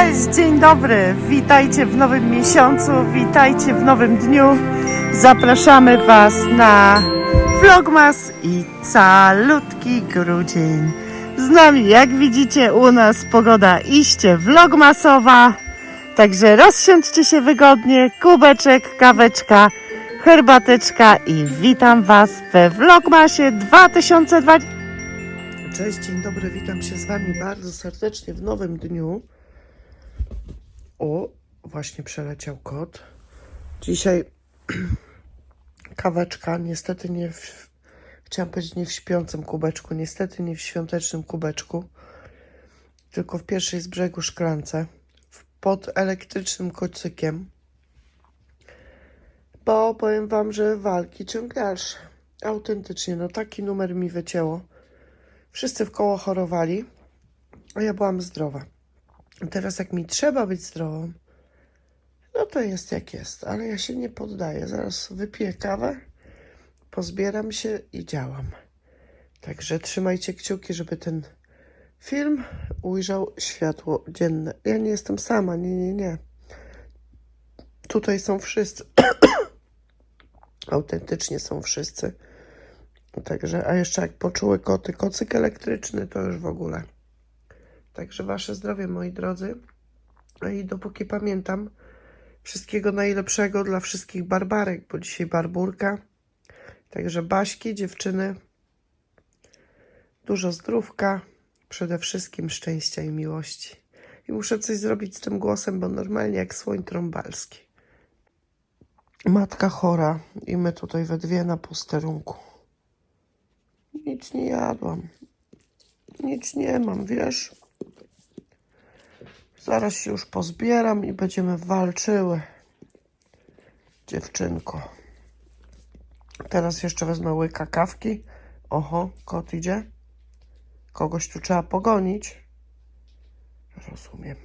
Cześć, dzień dobry. Witajcie w nowym miesiącu, witajcie w nowym dniu. Zapraszamy Was na Vlogmas i calutki grudzień. Z nami, jak widzicie, u nas pogoda iście vlogmasowa. Także rozsiądźcie się wygodnie, kubeczek, kaweczka, herbateczka i witam Was we Vlogmasie 2020. Cześć, dzień dobry, witam się z Wami bardzo serdecznie w nowym dniu. O, właśnie przeleciał kot. Dzisiaj kaweczka, niestety nie w, chciałam powiedzieć nie w śpiącym kubeczku, niestety nie w świątecznym kubeczku, tylko w pierwszej z brzegu szklance, pod elektrycznym kocykiem. Bo powiem Wam, że walki ciąg dalszy. Autentycznie, no taki numer mi wycięło. Wszyscy w koło chorowali, a ja byłam zdrowa. Teraz jak mi trzeba być zdrową, no to jest jak jest, ale ja się nie poddaję. Zaraz wypiję kawę, pozbieram się i działam. Także trzymajcie kciuki, żeby ten film ujrzał światło dzienne. Ja nie jestem sama, nie, nie, nie. Tutaj są wszyscy. Autentycznie są wszyscy. Także, a jeszcze jak poczuły koty, kocyk elektryczny, to już w ogóle. Także wasze zdrowie, moi drodzy. A i dopóki pamiętam, wszystkiego najlepszego dla wszystkich barbarek, bo dzisiaj barburka. Także Baśki, dziewczyny, dużo zdrówka, przede wszystkim szczęścia i miłości. I muszę coś zrobić z tym głosem, bo normalnie jak słoń trąbalski. Matka chora i my tutaj we dwie na posterunku. Nic nie jadłam. Nic nie mam, wiesz? Zaraz się już pozbieram i będziemy walczyły. Dziewczynko. Teraz jeszcze wezmę łyka kawki. Oho, kot idzie. Kogoś tu trzeba pogonić. Rozumiem.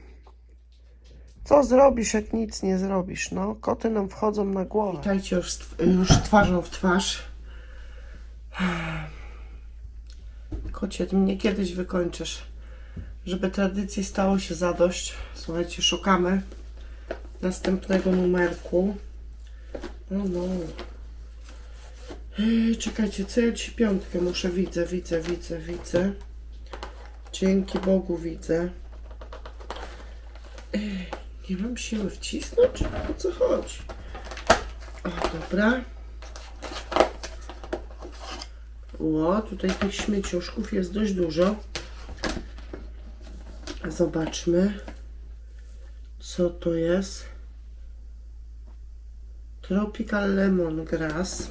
Co zrobisz, jak nic nie zrobisz? No, koty nam wchodzą na głowę. Witajcie już, już twarzą w twarz. Kocie, ty mnie kiedyś wykończysz. Żeby tradycji stało się zadość. Słuchajcie, szukamy następnego numerku. No, no. Ej, Czekajcie, co ja ci piątkę muszę? Widzę, widzę, widzę, widzę. Dzięki Bogu widzę. Ej, Nie mam siły wcisnąć? O co chodzi? O, dobra. Ło, tutaj tych śmieciuszków jest dość dużo. Zobaczmy, co to jest. Tropical Lemon Grass.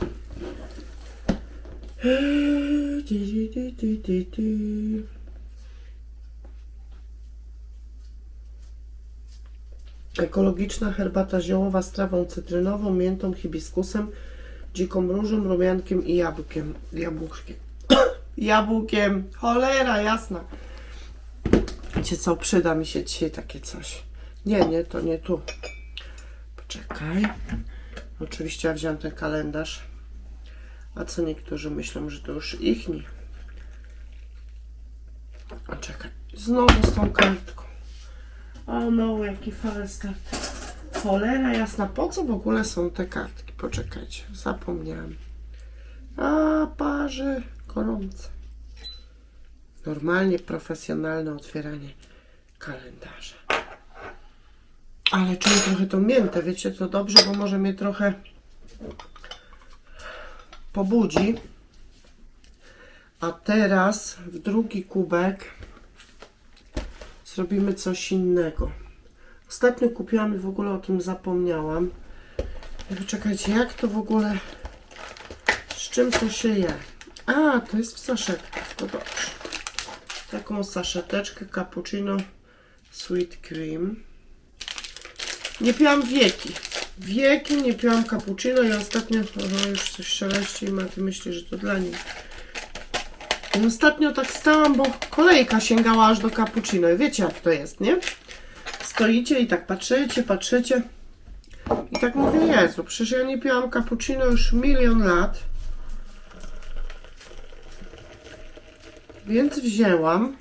Ekologiczna herbata ziołowa z trawą cytrynową, miętą, hibiskusem, dziką różą, rumiankiem i jabłkiem. Jabłuszkiem. Jabłkiem. Cholera jasna. Wiecie co, przyda mi się dzisiaj takie coś. Nie, nie, to nie tu. Poczekaj. Oczywiście ja wziąłem ten kalendarz. A co niektórzy myślą, że to już ich nie. A czekaj. Znowu z tą kartką. O no, jaki falstart. Cholera jasna, po co w ogóle są te kartki? Poczekajcie, zapomniałam. A, parzy gorące. Normalnie profesjonalne otwieranie kalendarza. Ale czuję trochę tą miętę, wiecie, to dobrze, bo może mnie trochę pobudzi. A teraz w drugi kubek zrobimy coś innego. Ostatnio kupiłam i w ogóle o tym zapomniałam. Czekajcie, jak to w ogóle, z czym to się je? A, to jest w saszetkach, to dobrze. Taką saszeteczkę cappuccino sweet cream. Nie piłam wieki. Wieki nie piłam cappuccino i ostatnio, aha, już coś szeleści i Maty myśli, że to dla niej. I ostatnio tak stałam, bo kolejka sięgała aż do cappuccino i wiecie jak to jest, nie? Stoicie i tak patrzycie, patrzycie i tak mówię, Jezu, przecież ja nie piłam cappuccino już milion lat. Więc wzięłam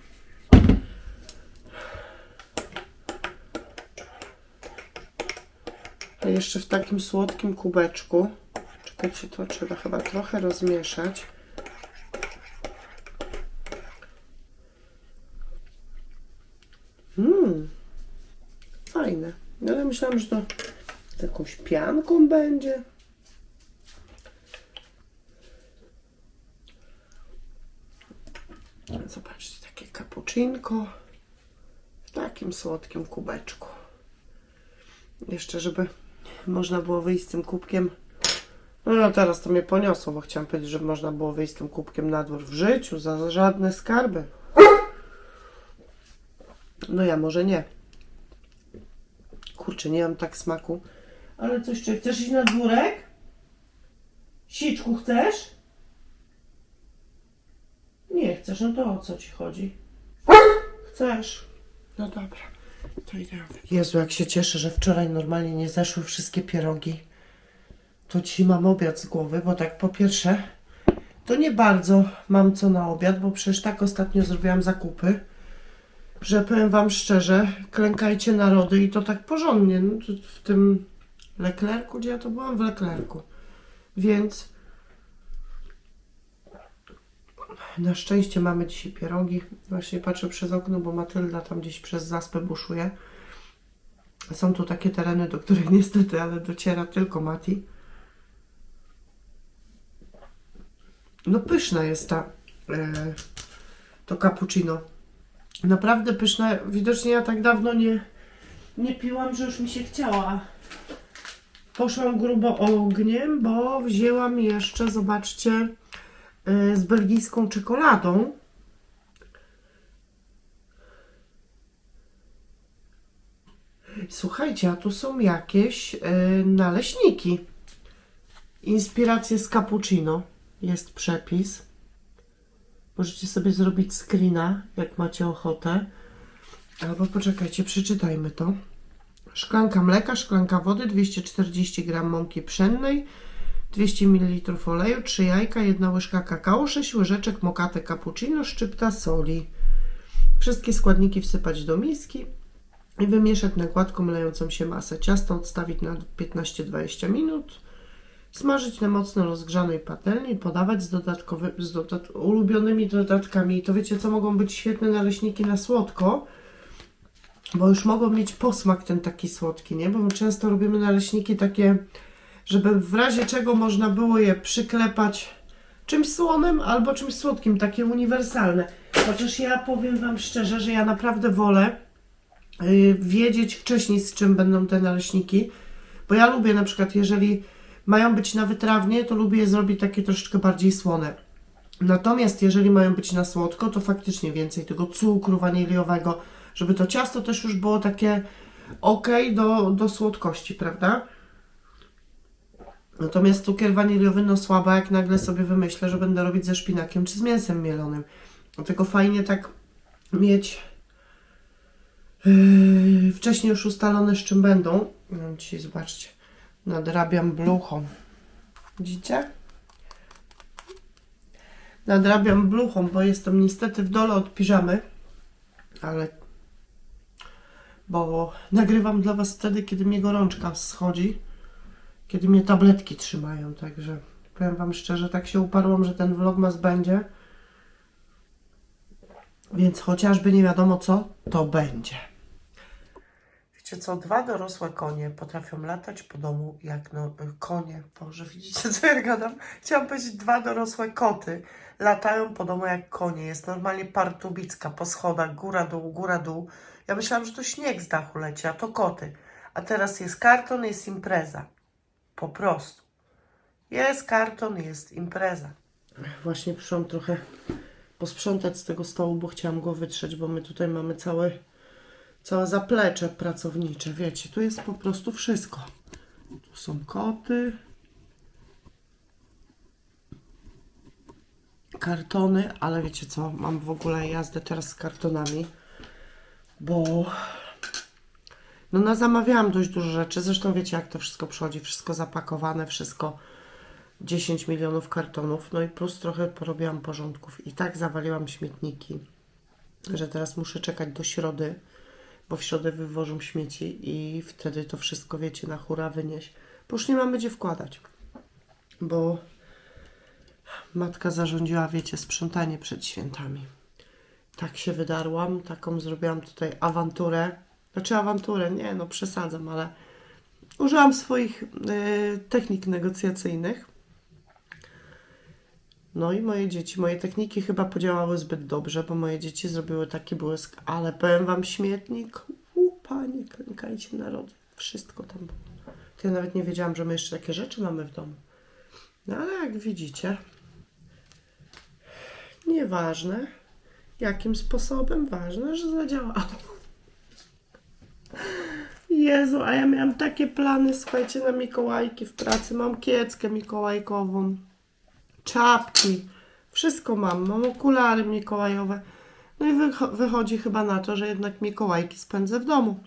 jeszcze w takim słodkim kubeczku. Czekajcie, to trzeba chyba trochę rozmieszać. Mmm, fajne. No ale myślałam, że to z jakąś pianką będzie. W takim słodkim kubeczku. Jeszcze, żeby można było wyjść z tym kubkiem. No, no teraz to mnie poniosło, bo chciałam powiedzieć, że można było wyjść z tym kubkiem na dwór w życiu za żadne skarby. No ja może nie. Kurczę, nie mam tak smaku. Ale coś, czy chcesz iść na dwórek? Siczku chcesz? Nie chcesz, no to o co ci chodzi? Chcesz? No dobra, to idę. Jezu, jak się cieszę, że wczoraj normalnie nie zeszły wszystkie pierogi. To dzisiaj mam obiad z głowy, bo tak po pierwsze, to nie bardzo mam co na obiad, bo przecież tak ostatnio zrobiłam zakupy, że powiem wam szczerze, klękajcie narody i to tak porządnie, no, w tym Leclercu, gdzie ja to byłam? W Leclercu. Więc na szczęście mamy dzisiaj pierogi. Właśnie patrzę przez okno, bo Matylda tam gdzieś przez zaspę buszuje. Są tu takie tereny, do których niestety, ale dociera tylko Mati. No pyszna jest ta e, to cappuccino. Naprawdę pyszna. Widocznie ja tak dawno nie, nie piłam, że już mi się chciała. Poszłam grubo ogniem, bo wzięłam jeszcze, zobaczcie, z belgijską czekoladą. Słuchajcie, a tu są jakieś y, naleśniki. Inspiracje z cappuccino. Jest przepis. Możecie sobie zrobić screena, jak macie ochotę. Albo poczekajcie, przeczytajmy to. Szklanka mleka, szklanka wody, 240 g mąki pszennej, 200 ml oleju, 3 jajka, 1 łyżka kakao, 6 łyżeczek mokate cappuccino, szczypta soli. Wszystkie składniki wsypać do miski i wymieszać na gładko mlejącą się masę. Ciasto odstawić na 15-20 minut. Smażyć na mocno rozgrzanej patelni i podawać z, dodatkowy, z dodat ulubionymi dodatkami. I to wiecie, co mogą być świetne naleśniki na słodko, bo już mogą mieć posmak ten taki słodki, nie? Bo my często robimy naleśniki takie, żeby w razie czego można było je przyklepać czymś słonym albo czymś słodkim, takie uniwersalne. Chociaż ja powiem Wam szczerze, że ja naprawdę wolę yy, wiedzieć wcześniej, z czym będą te naleśniki, bo ja lubię na przykład, jeżeli mają być na wytrawnie, to lubię je zrobić takie troszeczkę bardziej słone. Natomiast jeżeli mają być na słodko, to faktycznie więcej tego cukru waniliowego, żeby to ciasto też już było takie ok do, do słodkości, prawda? Natomiast cukier waniliowy no słaba, jak nagle sobie wymyślę, że będę robić ze szpinakiem czy z mięsem mielonym. Dlatego fajnie tak mieć yy, wcześniej już ustalone z czym będą. No, dzisiaj zobaczcie, nadrabiam bluchą. Widzicie? Nadrabiam bluchą, bo jestem niestety w dole od piżamy, ale bo nagrywam dla Was wtedy, kiedy mnie gorączka schodzi, kiedy mnie tabletki trzymają, także powiem Wam szczerze, tak się uparłam, że ten vlogmas będzie, więc chociażby nie wiadomo co, to będzie. Wiecie co, dwa dorosłe konie potrafią latać po domu jak no, konie, Boże, widzicie co ja gadam? Chciałam powiedzieć dwa dorosłe koty latają po domu jak konie, jest normalnie partubicka po schodach, góra dół, góra dół. Ja myślałam, że to śnieg z dachu leci, a to koty. A teraz jest karton, jest impreza. Po prostu. Jest karton, jest impreza. Właśnie przyszłam trochę posprzątać z tego stołu, bo chciałam go wytrzeć, bo my tutaj mamy całe, całe zaplecze pracownicze. Wiecie, tu jest po prostu wszystko. Tu są koty. Kartony, ale wiecie co, mam w ogóle jazdę teraz z kartonami bo no na zamawiałam dość dużo rzeczy. Zresztą wiecie, jak to wszystko przychodzi. Wszystko zapakowane, wszystko 10 milionów kartonów. No i plus trochę porobiłam porządków. I tak zawaliłam śmietniki, że teraz muszę czekać do środy. bo w środę wywożą śmieci i wtedy to wszystko, wiecie, na hura wynieść. Bo już nie mamy gdzie wkładać, bo matka zarządziła, wiecie, sprzątanie przed świętami. Tak się wydarłam, taką zrobiłam tutaj awanturę. Znaczy awanturę, nie no, przesadzam, ale użyłam swoich y, technik negocjacyjnych. No i moje dzieci, moje techniki chyba podziałały zbyt dobrze, bo moje dzieci zrobiły taki błysk, ale powiem wam śmietnik, u panie, klękajcie narody, wszystko tam było. To ja nawet nie wiedziałam, że my jeszcze takie rzeczy mamy w domu. No ale jak widzicie, nieważne jakim sposobem, ważne, że zadziałało. Jezu, a ja miałam takie plany, słuchajcie, na Mikołajki w pracy. Mam kieckę mikołajkową, czapki, wszystko mam. Mam okulary mikołajowe. No i wycho- wychodzi chyba na to, że jednak Mikołajki spędzę w domu.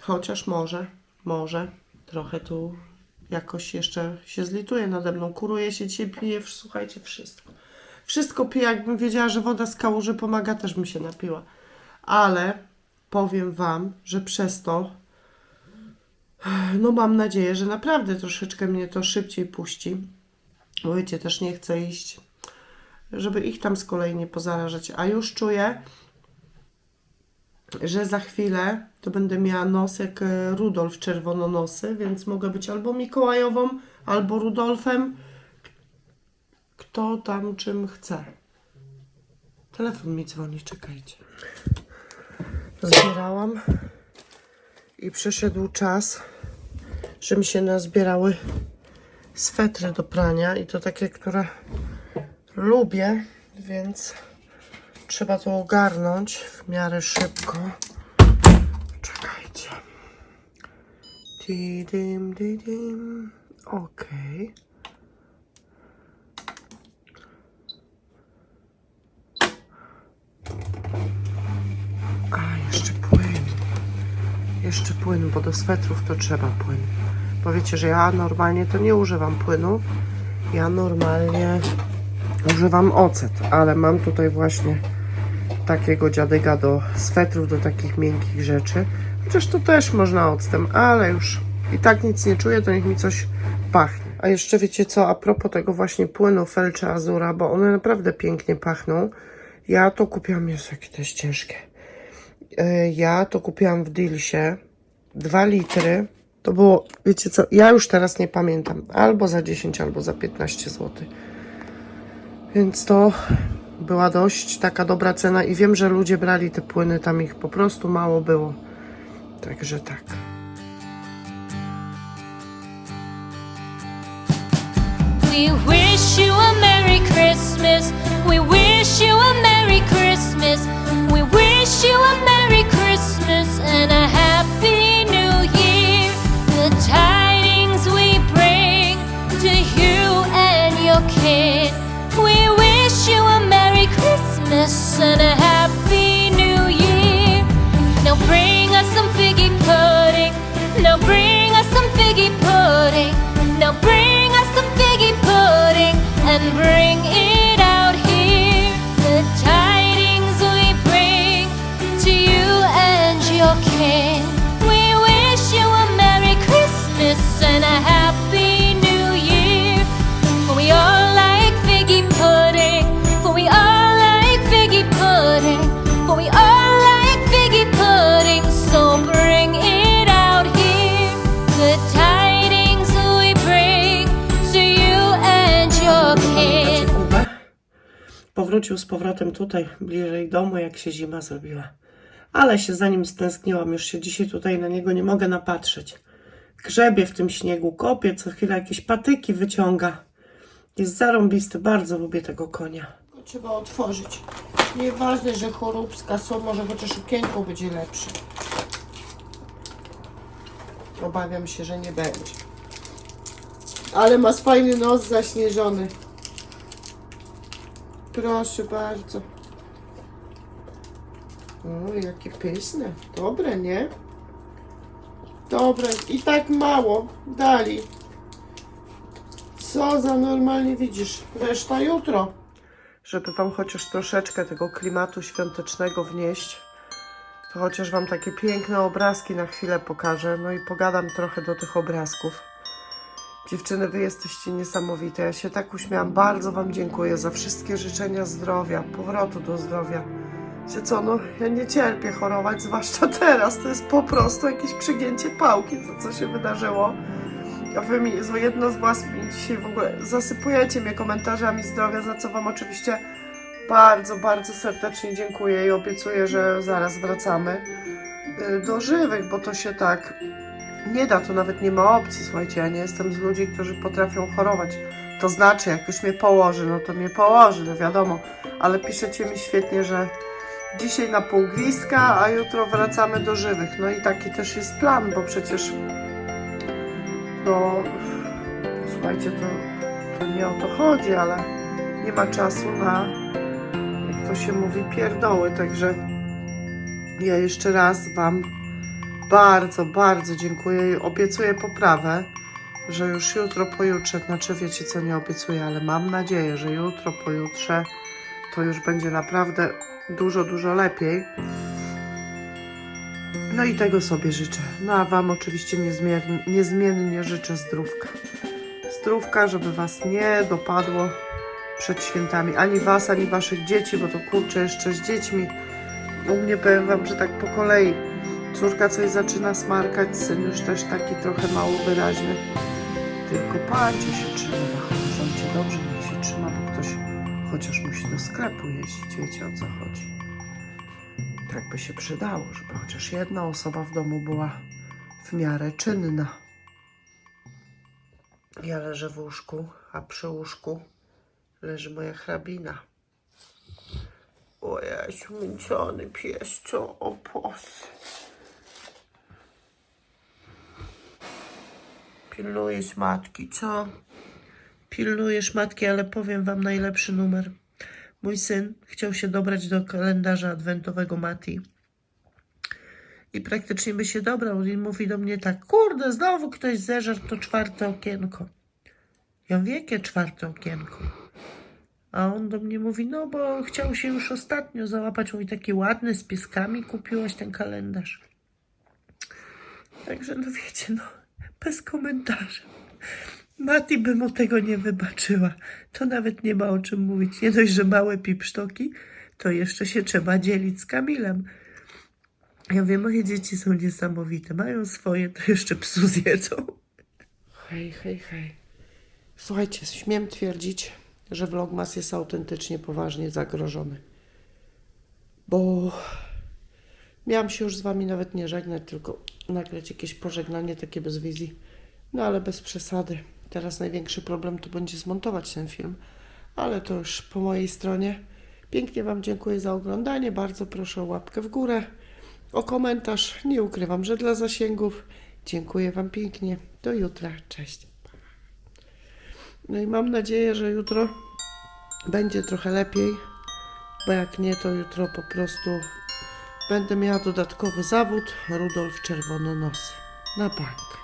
Chociaż może, może trochę tu jakoś jeszcze się zlituje nade mną. Kuruje się dzisiaj, pije, słuchajcie, wszystko. Wszystko piję, jakbym wiedziała, że woda z kałuży pomaga, też bym się napiła. Ale powiem Wam, że przez to, no mam nadzieję, że naprawdę troszeczkę mnie to szybciej puści. Bo wiecie, też nie chcę iść, żeby ich tam z kolei nie pozarażać. A już czuję, że za chwilę to będę miała nos jak e, Rudolf czerwononosy, więc mogę być albo Mikołajową, albo Rudolfem. Kto tam czym chce. Telefon mi dzwoni, czekajcie. Zbierałam i przyszedł czas, że mi się nazbierały swetry do prania i to takie, które lubię, więc trzeba to ogarnąć w miarę szybko. Czekajcie. Didim, didim. Okej. A, jeszcze płyn. Jeszcze płyn, bo do swetrów to trzeba płyn. Bo wiecie, że ja normalnie to nie używam płynu. Ja normalnie używam ocet, ale mam tutaj właśnie takiego dziadyga do swetrów, do takich miękkich rzeczy. Chociaż to też można octem, ale już i tak nic nie czuję, to niech mi coś pachnie. A jeszcze wiecie co, a propos tego właśnie płynu Felcze Azura, bo one naprawdę pięknie pachną. Ja to kupiłam, jest jakie to jest ciężkie. E, Ja to kupiłam w Dilsie. 2 litry. To było, wiecie co, ja już teraz nie pamiętam. Albo za 10, albo za 15 zł. Więc to była dość taka dobra cena i wiem, że ludzie brali te płyny, tam ich po prostu mało było. Także tak. We wish you a Merry Christmas. We wish you a Merry Christmas. We wish you a Merry Christmas and a Happy Powrócił z powrotem tutaj, bliżej domu, jak się zima zrobiła. Ale się za nim stęskniłam, już się dzisiaj tutaj na niego nie mogę napatrzeć. Grzebie w tym śniegu, kopie, co chwilę jakieś patyki wyciąga. Jest zarąbisty, bardzo lubię tego konia. Trzeba otworzyć. Nieważne, że choróbska są, może chociaż okienko będzie lepsze. Obawiam się, że nie będzie. Ale ma fajny nos zaśnieżony. Proszę bardzo. O, jakie pyszne. Dobre, nie? Dobre. I tak mało dali. Co za normalnie widzisz. Reszta jutro. Żeby wam chociaż troszeczkę tego klimatu świątecznego wnieść, to chociaż Wam takie piękne obrazki na chwilę pokażę. No i pogadam trochę do tych obrazków. Dziewczyny, Wy jesteście niesamowite. Ja się tak uśmiałam. Bardzo Wam dziękuję za wszystkie życzenia zdrowia, powrotu do zdrowia. Wiecie co, no ja nie cierpię chorować, zwłaszcza teraz. To jest po prostu jakieś przygięcie pałki, to co się wydarzyło. A wy mi, jedno z was mi dzisiaj w ogóle zasypujecie mnie komentarzami zdrowia, za co wam oczywiście bardzo, bardzo serdecznie dziękuję i obiecuję, że zaraz wracamy y, do żywych, bo to się tak nie da, to nawet nie ma opcji, słuchajcie, ja nie jestem z ludzi, którzy potrafią chorować. To znaczy, jak już mnie położy, no to mnie położy, no wiadomo, ale piszecie mi świetnie, że dzisiaj na pół a jutro wracamy do żywych. No i taki też jest plan, bo przecież no słuchajcie, to, to nie o to chodzi, ale nie ma czasu na, jak to się mówi, pierdoły, także ja jeszcze raz Wam bardzo, bardzo dziękuję i obiecuję poprawę, że już jutro, pojutrze, znaczy wiecie co, nie obiecuję, ale mam nadzieję, że jutro, pojutrze to już będzie naprawdę dużo, dużo lepiej. No i tego sobie życzę. No a Wam oczywiście niezmiernie, niezmiennie życzę zdrówka. Zdrówka, żeby Was nie dopadło przed świętami. Ani Was, ani Waszych dzieci, bo to kurczę jeszcze z dziećmi. U mnie powiem Wam, że tak po kolei. Córka coś zaczyna smarkać, syn już też taki trochę mało wyraźny. Tylko patrzcie się trzyma na horyzoncie. Dobrze niech się trzyma, bo ktoś chociaż musi do sklepu jeździć. Wiecie o co chodzi. Tak by się przydało, żeby chociaż jedna osoba w domu była w miarę czynna. Ja leżę w łóżku, a przy łóżku leży moja hrabina. O Jasiu, męczony pies, co? Pilnujesz matki, co? Pilnujesz matki, ale powiem wam najlepszy numer. Mój syn chciał się dobrać do kalendarza adwentowego Mati. I praktycznie by się dobrał. I mówi do mnie tak, kurde, znowu ktoś zeżarł to czwarte okienko. Ja mówię, jakie czwarte okienko? A on do mnie mówi, no bo chciał się już ostatnio załapać. Mówi, taki ładny, z pieskami kupiłaś ten kalendarz. Także no wiecie, no, bez komentarza. Mati by mu tego nie wybaczyła. To nawet nie ma o czym mówić. Nie dość, że małe pipsztoki, to jeszcze się trzeba dzielić z Kamilem. Ja wiem, moje dzieci są niesamowite. Mają swoje, to jeszcze psu zjedzą. Hej, hej, hej. Słuchajcie, śmiem twierdzić, że Vlogmas jest autentycznie poważnie zagrożony. Bo miałam się już z wami nawet nie żegnać, tylko nagrać jakieś pożegnanie takie bez wizji. No ale bez przesady. Teraz największy problem to będzie zmontować ten film, ale to już po mojej stronie. Pięknie Wam dziękuję za oglądanie. Bardzo proszę o łapkę w górę, o komentarz. Nie ukrywam, że dla zasięgów. Dziękuję Wam pięknie. Do jutra. Cześć. No i mam nadzieję, że jutro będzie trochę lepiej, bo jak nie, to jutro po prostu będę miała dodatkowy zawód. Rudolf Czerwononosy. Na bank.